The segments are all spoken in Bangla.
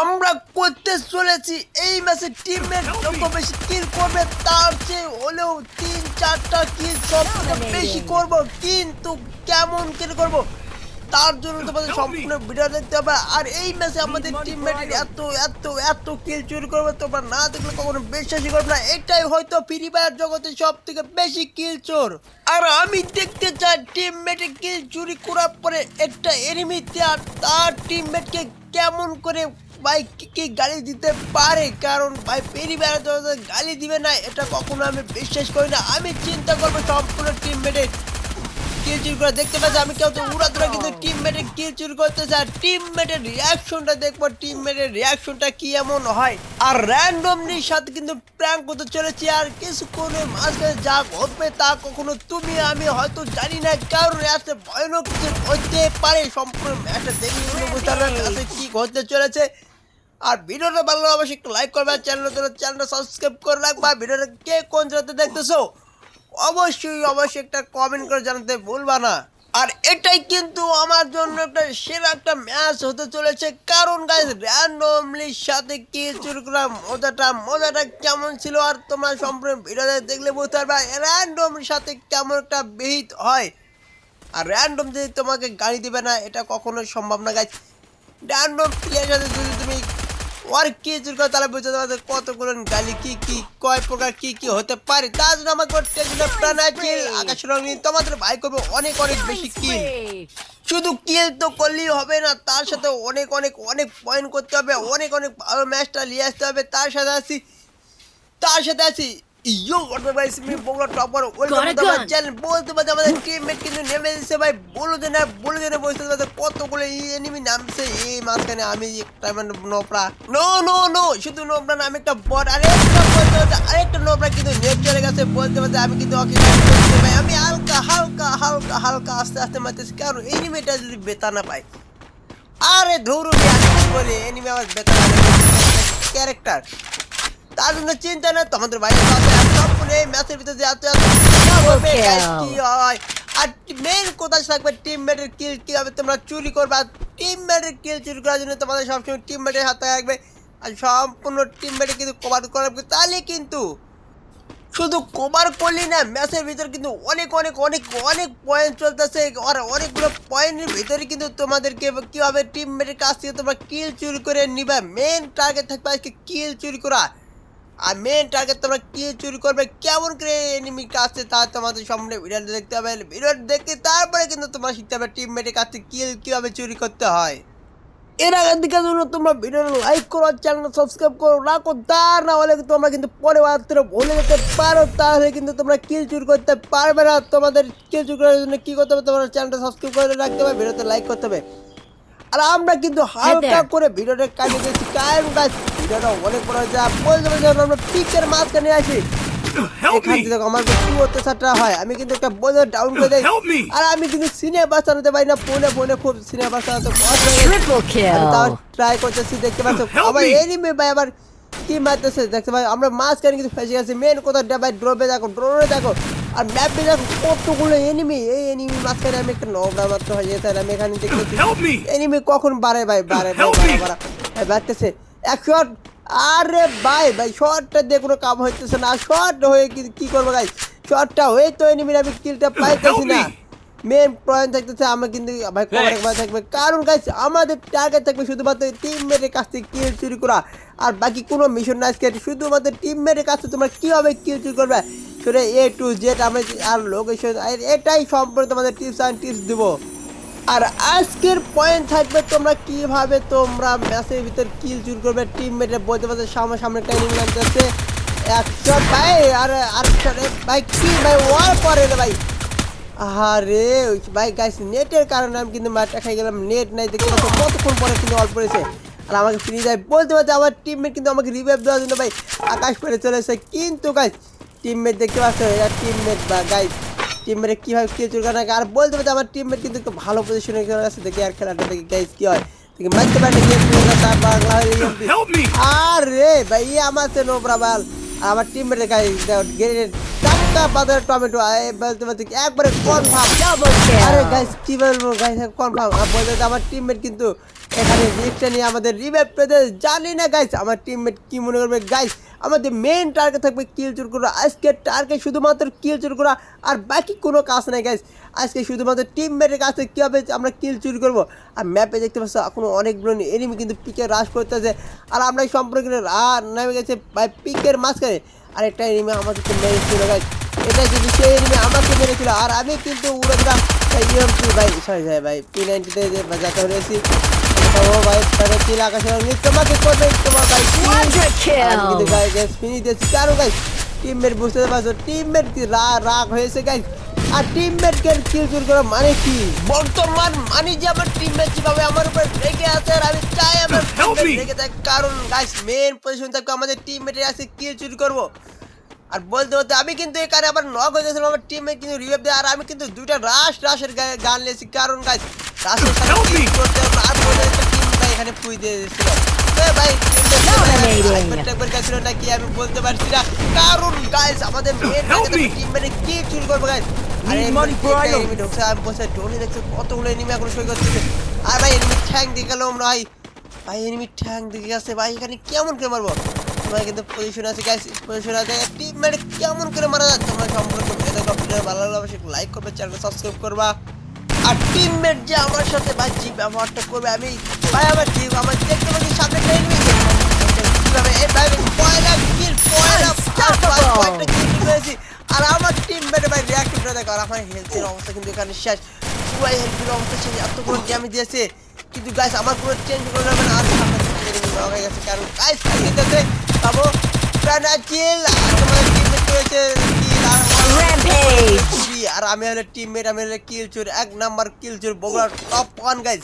আমরা করতে চলেছি এই ম্যাচে টিমের যত বেশি কিল করবে তার চেয়ে হলেও তিন চারটা কিল সব বেশি করব। কিন্তু কেমন কিল করব? তার জন্য তোমাদের সম্পূর্ণ ভিডিও দেখতে হবে। আর এই ম্যাচে আমাদের টিমমেটের এত এত এত কিল চুরি করবে তোমরা না দেখলে কখনো বিশ্বাসই করবে না। এটাই হয়তো ফ্রি ফায়ার জগতে সব থেকে বেশি কিল চোর। আর আমি দেখতে চাই টিমমেটে কিল চুরি করার পরে একটা এনিমি আর তার টিমমেটকে কেমন করে ভাই কি গালি দিতে পারে? কারণ ভাই ফ্রি ফায়ার গালি দিবে না, এটা কখনো আমি বিশ্বাস করি না। আমি চিন্তা করব সম্পূর্ণ টিমমেটের কিল চুরি করে। দেখতে পাচ্ছি, আমি কেউ তো উড়াদুরা কিন্তু টিমমেটের কিল চুরি করতেছে। আর টিমমেটের রিয়াকশনটা দেখব, টিমমেটের রিয়াকশনটা কি এমন হয়? আর র্যান্ডমলির সাথে কিন্তু প্র্যাঙ্ক করতে চলেছি, আর কিছুক্ষণের মাঝখানে যা ঘটবে তা কখনো তুমি, আমি হয়তো জানি না, কারণ আসতে ভয়ানক কিছু হতে পারে। সম্পূর্ণ একটা দেখে বুঝতে পারবেন কি ঘটতে চলেছে? আর ভিডিওটা ভালো অবশ্যই একটু লাইক করবে, আর চ্যানেল চ্যানেলটা সাবস্ক্রাইব করে রাখবা। ভিডিওটা কে কোন জায়গাতে দেখতেছো? অবশ্যই অবশ্যই একটা কমেন্ট করে জানাতে ভুলবা না। আর এটাই কিন্তু আমার জন্য একটা সেরা একটা ম্যাচ হতে চলেছে। কারণ গাইজ র্যান্ডমলির সাথে কি চুরি করা মজাটা মজাটা কেমন ছিল আর তোমরা সম্পূর্ণ ভিডিওতে দেখলে বুঝতে পারবে র্যান্ডমলির সাথে কেমন একটা বিহিত হয়। আর র্যান্ডম যদি তোমাকে গাড়ি দিবে না, এটা কখনোই সম্ভব না গাইজ র্যান্ডম প্লেয়ার সাথে যদি তুমি ওর কি চুরি করে তাহলে বুঝতে পারবে কতগুলো গালি কি কি কয় প্রকার কি কি হতে পারে। তার জন্য আমাকে টেকনিক প্রাণ আছে আকাশ রঙিন তোমাদের ভাই করবে অনেক অনেক বেশি কিল শুধু কিল তো করলেই হবে না তার সাথে অনেক অনেক অনেক পয়েন্ট করতে হবে অনেক অনেক ভালো ম্যাচটা নিয়ে আসতে হবে তার সাথে আছি তার সাথে আছি। ইয়ো তুমি Bogura topper welcome to my channel বলতে পারছি আমাদের টিমমেট কিন্তু নেমে দিচ্ছে ভাই বলো যে না বলো যে না বলতে পারছে কতগুলো এনিমি নামছে? এই মাঝখানে আমি একটা মানে নোপড়া নো নো নো শুধু নোপড়া না আমি একটা বট বলতে পারছে আরেকটা নোপড়া কিন্তু নেট চলে গেছে। বলতে পারছে আমি কিন্তু ওকে ভাই আমি হালকা হালকা হালকা হালকা আস্তে আস্তে মারতেছি কারণ এনিমিটা যদি বেতা না পাই আরে ধরুন বলে এনিমি আমার বেতা ক্যারেক্টার তার জন্য চিন্তা নেই তোমাদের বাইরে সম্পূর্ণ এই ম্যাচের ভিতরে যে এত এত কি হয়? আর মেন কোথায় থাকবে টিম মেটের কিল কীভাবে তোমরা চুরি করবে? আর টিম মেটের কিল চুরি করার জন্য তোমাদের সবসময় টিম মেটের হাতে থাকবে। আর সম্পূর্ণ টিম মেটে কিন্তু কভার করা তাহলে কিন্তু শুধু কভার করলি না ম্যাচের ভিতর কিন্তু অনেক অনেক অনেক অনেক পয়েন্ট চলতেছে। আর অনেকগুলো পয়েন্টের ভিতরে কিন্তু তোমাদেরকে কীভাবে টিমমেটের কাছ থেকে তোমরা কিল চুরি করে নিবে? মেন টার্গেট থাকবে আজকে কিল চুরি করা। আর মেন টার্গেট তোমরা কিল চুরি করবে কেমন করে এনিমির কাছে তা তোমাদের সামনে ভিডিওটা দেখতে হবে ভিডিও দেখে তারপরে কিন্তু তোমরা শিখতে হবে টিমমেটের কাছ কিল কীভাবে চুরি করতে হয়। এর আগের দিকে জন্য তোমরা ভিডিও লাইক করো চ্যানেল সাবস্ক্রাইব করো রাখো তা না হলে তোমরা কিন্তু পরে মাত্র ভুলে যেতে পারো তাহলে কিন্তু তোমরা কিল চুরি করতে পারবে না। তোমাদের কিল চুরি করার জন্য কি করতে হবে তোমার চ্যানেলটা সাবস্ক্রাইব করে রাখতে হবে ভিডিওতে লাইক করতে হবে। আর আমরা কিন্তু হালকা করে ভিডিওটা কাটিয়ে দিয়েছি। কারণ গাছ ভিডিওটা অনেক বড় যা বলতে পারছি আমরা মাঝখানে আছি। এখান থেকে আমার কি অত্যাচারটা হয়? আমি কিন্তু একটা বোঝা ডাউন করে দেই। আর আমি কিন্তু সিনে বাঁচানোতে পারি না ফোনে ফোনে খুব সিনে বাঁচানোতে কষ্ট গেছে। Triple আমি তাও ট্রাই করতেছি দেখতে পাচ্ছ? আবার এনিমি ভাই আবার কি মারতেছে? দেখতে ভাই আমরা মাঝখানে কিন্তু ফেসে গেছি। মেন কোথাও ভাই ড্রপে দেখো ড্রোনে দেখো। আর ম্যাপে দেখো কতগুলো এনিমি এই এনিমি মাঝখানে আমি একটা নবরা মাত্র হয়ে যেতে আমি এখানে দেখতেছি এনিমি কখন বাড়ে ভাই? বাড়ে ভাই বাড়া বাড়া ভাই বাড়তেছে। এক শট আরে ভাই ভাই শটটা দিয়ে কোনো কাম হইতেছে না। শট হয়ে কি করব ভাই শটটা হয়ে তো এনিমির আমি কিলটা পাইতেছি না। মেন পয়েন্ট থাকতেছে আমরা কিন্তু ভাই কভার একবার থাকবে। কারণ গাইস আমাদের টার্গেট থাকবে শুধুমাত্র টিম টিমমেটের কাছ থেকে কিল চুরি করা। আর বাকি কোনো মিশন না আজকে। শুধুমাত্র টিম টিমমেটের কাছে তোমরা কীভাবে কিল চুরি করবে? সেটা এ টু জেড আমি আর লোকেশন এটাই সম্পর্কে তোমাদের টিপস অ্যান্ড টিপস দেবো। আর আজকের পয়েন্ট থাকবে তোমরা কীভাবে তোমরা ম্যাচের ভিতর কিল চুর করবে টিমমেটে বলতে পারছে সামনে সামনে ট্রেনিং লাগতেছে। একশো ভাই, আর আর ভাই, কি ভাই ওয়ার করে রে ভাই। আরে ভাই গাইস নেটের কারণে আমি কিন্তু মাঠটা খাই গেলাম নেট নাই পাচ্ছ, কতক্ষণ পরে কিন্তু অল্প পড়েছে। আর আমাকে ফ্রি যায় বলতে পারছে আমার টিমমেট কিন্তু আমাকে রিভাইভ দেওয়ার জন্য, ভাই, আকাশ পেরে চলেছে। কিন্তু গাইস টিমমেট দেখতে পাচ্ছ টিমমেট বা গাইস টিমমেটে কীভাবে কে চুরি করে আর বলতে পারছে আমার টিমমেট কিন্তু একটু ভালো পজিশনে খেলে আছে দেখি আর খেলাটা দেখি গাইস কি হয়। দেখি মারতে পারে! আরে ভাই আমার সে নোবরা বাল। আর আমার টিমমেটের গাই গেড়ে টাটকা বাজার টমেটো বলতে বলতে একবারে কনফার্ম আরে গাইস কি বলব গাইস কনফার্ম বলতে আমার টিমমেট কিন্তু এখানে রিপটা নিয়ে আমাদের রিভাইভ পেতে জানি না গাইস আমার টিমমেট কি মনে করবে গাইস আমাদের মেন টার্গেট থাকবে কিল চুর করা। আজকে টার্গেট শুধুমাত্র কিল চুর করা, আর বাকি কোনো কাজ নাই গাইস আজকে শুধুমাত্র টিমমেটের কাছ থেকে কীভাবে আমরা কিল চুরি করব। আর ম্যাপে দেখতে পাচ্ছ, এখনও অনেকগুলো এনিমি কিন্তু পিকে রাশ করতেছে। আর আমরা সম্পর্কে নেমে গেছে ভাই পিকের মাঝখানে আর একটা এনিমি আমাদেরকে মেরেছিল গাইস এটা কিন্তু সেই এনিমি আমাকে মেরেছিল আর আমি কিন্তু উড়ে দিলাম। ভাই সরি সরি ভাই পি নাইনটিতে যাতে হয়েছি ও ভাই তোমার ভাই কারও গাই টিমমেট বুঝতে পারছ কি রাগ হয়েছে গাই আর কে কিল চুর মানে কি বর্তমান মানে যে আমার আমার উপর রেগে আছে আর আমি চাই আমার রেগে থাক কারণ গাইস মেন পজিশন আমাদের আছে কিল চুরি করব আর বলতে বলতে আমি কিন্তু এখানে আবার নক হয়ে গেছিলাম আমার টিমে কিন্তু রিভাইভ দেয় আর আমি কিন্তু দুইটা রাশ রাশের গান নিয়েছি কারণ গাছ রাশের সাথে Help করতে আর বলে একটা এখানে পুই দিয়ে দিয়েছিল ভাই একবার গেছিল নাকি আমি বলতে পারছি না কারণ গাইস আমাদের মেন টিম মানে কি চুরি করব গাইস আরে Need money for ঢুকছে আমি বসে ডোনি দেখছে কতগুলো এনিমি এখন সই করতেছে আর ভাই এনিমি ঠ্যাং দিয়ে গেল আমরা ভাই ভাই এনিমি ঠ্যাং গেছে ভাই এখানে কেমন করে মারবো তোমরা কিন্তু পজিশন আছে গাইস পজিশন আছে টিম মানে কেমন করে মারা যায় তোমরা ভালো অবশ্যই লাইক করবে চ্যানেল সাবস্ক্রাইব করবা আর টিমমেট যে আমার সাথে ভাই যে ব্যবহারটা করবে আমি ভাই আমার টিম আমার দেখতে পাচ্ছি সামনে একটা এনিমি কীভাবে এই ভাই পয়লা কিল পয়লা! পয়েন্টটা কিল করেছি আর আমার টিম মেটে ভাই রিয়াক্টিভটা দেখো আর আমার হেলথের অবস্থা কিন্তু এখানে শেষ। পুরাই হেলথের অবস্থা শেষ এত কোনো ড্যামেজ দিয়েছে। কিন্তু গাইস আমার কোনো চেঞ্জ করে যাবে না। আর সামনে হয়ে গেছে। কারণ গাইস খেলতেছে পাবো প্রাণাচিল তোমার টিমমেট করেছে কিল আর আমি হলো টিমমেট আমি হলো কিল চোর, এক নাম্বার কিল চোর, বগুড়ার টপ ওয়ান গাইজ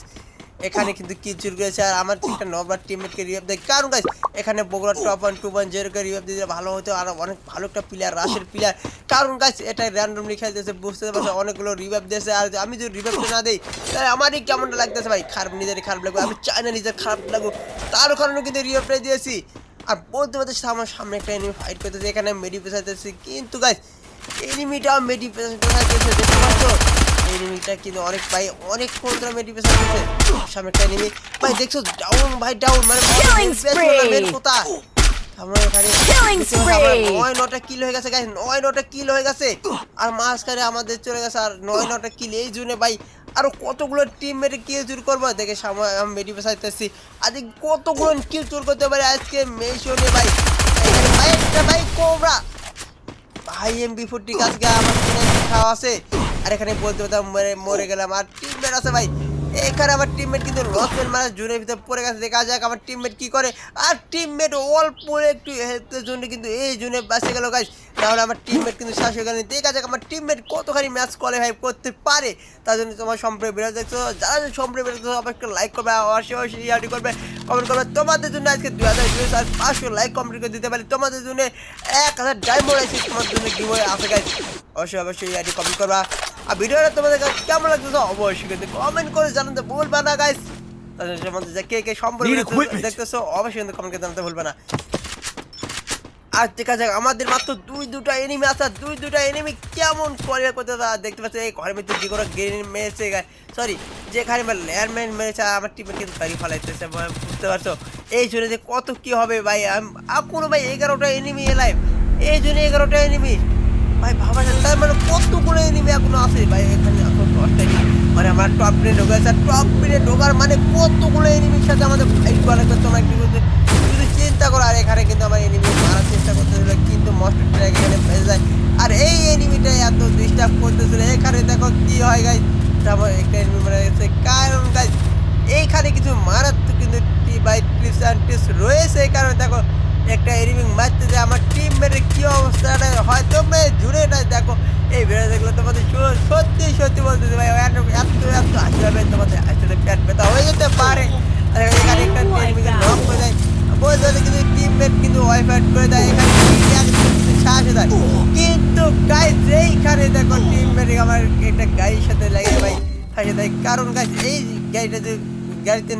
এখানে কিন্তু কিল চুর করেছে আর আমার একটা নর্মাল টিমমেটকে রিভাইভ দেয়। কারণ গাইজ এখানে বগুড়ার টপ ওয়ান টু ওয়ান জিরোকে রিভাইভ দিলে ভালো হতো, আর অনেক ভালো একটা প্লেয়ার রাশের প্লেয়ার কারণ গাইজ এটা র্যান্ডমলি খেলতেছে বুঝতে পারছ, অনেকগুলো রিভাইভ দিয়েছে, আর আমি যদি রিভাইভটা না দিই, তাহলে আমারই কেমনটা লাগতেছে ভাই? খারাপ নিজের খারাপ লাগবে, আমি চাই না নিজের খারাপ লাগুক। তার কারণে কিন্তু রিভাইভটা দিয়েছি। আর বলতে বলতে আমার সামনে একটা এনিমি ফাইট করতেছে, এখানে মেডি পেশাইতেছি কিন্তু গাইজ এনিমিটা মেডিপেশন পেশাইতেছে দেখতে পাচ্ছ? এনিমিটা কিন্তু অনেক ভাই অনেক কোন ধরে মেডিপেশন দিতেছে সামনে একটা এনিমি ভাই দেখছ? ডাউন ভাই ডাউন মানে Killing spree! কোথা আমরা এখানে নয় নটা কিল হয়ে গেছে গাইস নয় নটা কিল হয়ে গেছে। আর মাঝখানে আমাদের চলে গেছে আর নয় নটা কিল এই জুনে ভাই আরও কতগুলো টিম মেরে কিল চুর করব? দেখে আমি মেডি পেশাইতেছি আজকে কতগুলো কিল চুর করতে পারে আজকে মেশনে ভাই? ভাই একটা ভাই কোবরা ভাই এমবি ফোরটি আজকে আমার কিনে খাওয়া আছে। আর এখানে বলতে মরে মরে গেলাম। আর টিমমেট আছে ভাই। এখানে আমার টিমমেট কিন্তু লসমেন্ট মানে জুনের ভিতরে পড়ে গেছে, দেখা যাক আমার টিমমেট কি করে। আর টিমমেট অল্প একটু হেল্পের জন্য কিন্তু এই জুনে বাঁচে গেল গাছ তাহলে আমার টিমমেট কিন্তু শ্বাস হয়ে গেল দেখা যাক আমার টিমমেট কতখানি ম্যাচ কোয়ালিফাই করতে পারে। তার জন্য তোমার সম্পর্কে বেরো দেখছ। যারা সম্পর্কে বেরোতে অবশ্যই একটা লাইক করবে অবশ্যই অবশ্যই ইয়ারি করবে। কমেন্ট করবে। তোমাদের জন্য আজকে দুই হাজার ভিউস আর পাঁচশো লাইক কমপ্লিট করে দিতে পারি। তোমাদের জন্য এক হাজার ডায়মন্ড আছে তোমার জন্য কি বই আছে গাইজ অবশ্যই অবশ্যই ইয়ারি কমেন্ট করবা। আর ভিডিওটা তোমাদের কাছে কেমন লাগতেছে অবশ্যই কিন্তু কমেন্ট করে জানাতে ভুলবা না গাইজ তাদের মধ্যে যে কে কে সম্পর্কে দেখতেছো অবশ্যই কিন্তু কমেন্ট করে জানাতে ভুলবা না। আর দেখা যাক আমাদের মাত্র দুই দুটা এনিমি আছে দুই দুটা এনিমি কেমন কোয়ালিফাই করতে দেখতে পাচ্ছি এই ঘরের মধ্যে যে কোনো মেরেছে সরি যেখানে ল্যান্ডম্যান মেরেছে আমার টিমের কিন্তু গাড়ি ফালাইতেছে বুঝতে পারছ? এই জন্য যে কত কি হবে ভাই এখনও ভাই এগারোটা এনিমি এলাইভ এই জন্য এগারোটা এনিমি ভাই ভাবা যায় তার মানে কতগুলো এনিমি এখনও আছে? ভাই, এখানে এখন দশটা enemy। মানে আমার টপ প্লেনে ঢোকা আছে টপ প্লেনে ঢোকার মানে কতগুলো এনিমির সাথে আমাদের ফাইট করা লাগবে তোমরা একটু কিন্তু শুধু চিন্তা করো, আর এখানে কিন্তু আমার এনিমি মারার চেষ্টা করতেছিল, কিন্তু মস্ট ট্র্যাক এখানে ফেসে যায় আর এই এনিমিটা এত ডিস্টার্ব করতেছিল। এখানে দেখো কি হয় গাই তারপর একটা এনিমি মারা গেছে। কারণ গাই এইখানে কিছু মারাত্মক কিন্তু T by tips and tips রয়েছে। এই কারণে দেখো একটা এনিমি মারতে যে আমার টিম মেরে কি অবস্থাটা হয় তোমরা জুড়ে না দেখো এই ভিডিও দেখলে তোমাদের সত্যি সত্যি বলতেছি ভাই এত এত এত হাসি হবে তোমাদের আসলে পেট ব্যথা হয়ে যেতে পারে। এখানে একটা Oh এনিমিকে. নক করে দেয়। বলতে বলতে কিন্তু টিমমেট কিন্তু ওয়াইফাই করে দেয়। এখানে কিন্তু সাহায্য দেয়। কিন্তু গাইজ এইখানে দেখো টিমমেট আমার একটা গাড়ির সাথে লাগে ভাই। সাথে দেয় কারণ গাইজ এই গাড়িটা যে গাড়িতে